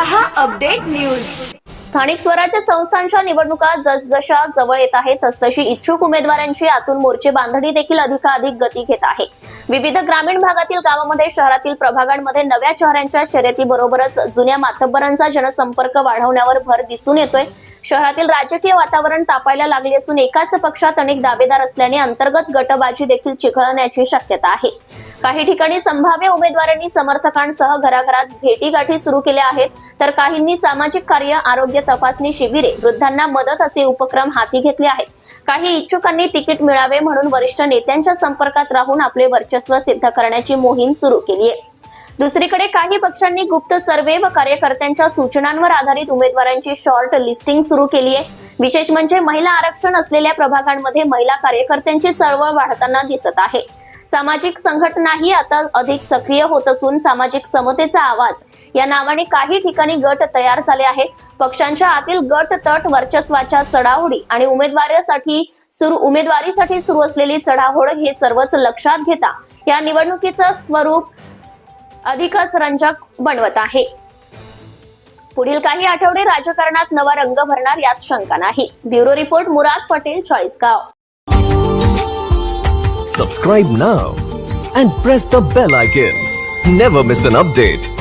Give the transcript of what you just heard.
रहा update news. स्थानिक स्वराज्य संस्थांच्या निवडणुका जसजशा जवळ येत आहेत तसतशी इच्छुक उमेदवारांची आतून मोर्चे बांधणी देखील अधिकाधिक गती घेत आहे. विविध ग्रामीण भागातील गावामध्ये शहरातील प्रभागांमध्ये नव्या चेहऱ्यांच्या शर्यतीबरोबरच जुन्या मातब्बरांचा जनसंपर्क वाढवण्यावर भर दिसून येतोय. शहरातील राजकीय वातावरण तापायला लागले असून एकाच पक्षात अनेक दावेदार असल्याने अंतर्गत गटबाजी देखील चिघळण्याची शक्यता आहे. काही ठिकाणी संभाव्य उमेदवारांनी समर्थकांसह घराघरात भेटीगाठी सुरू केल्या आहेत तर काहींनी सामाजिक कार्य आरोग्य तपासणी शिबिरे वृद्धांना मदत असे उपक्रम हाती घेतले आहेत. काही इच्छुकांनी तिकीट मिळावे म्हणून वरिष्ठ नेत्यांच्या संपर्कात राहून आपले वर्चस्व सिद्ध करण्याची मोहीम सुरू केली आहे. दुसरीकडे काही पक्षांनी गुप्त सर्वे व कार्यकर्त्यांच्या सूचनांवर आधारित उमेदवारांची शॉर्ट लिस्टिंग सुरू केली आहे. विशेष म्हणजे महिला आरक्षण असलेल्या प्रभागांमध्ये महिला कार्यकर्त्यांची चळवळ वाढताना दिसत आहे. सामाजिक संघटनाही आता अधिक सक्रिय होत असून सामाजिक समतेचा आवाज या नावाने काही ठिकाणी गट तयार झाले आहेत. पक्षांच्या आतील गट तट वर्चस्वाच्या चढाओढी आणि उमेदवारीसाठी सुरू उमेदवारीसाठी सुरू असलेली चढाओढ हे सर्वच लक्षात घेता या निवडणुकीचं स्वरूप अधिकच रंजक बनवत आहे. पुढील काही आठवडे राजकारणात नवा रंग भरणार यात शंका नाही. Bureau report Murad Patel Chalisgaon. Subscribe now and press the bell icon never miss an update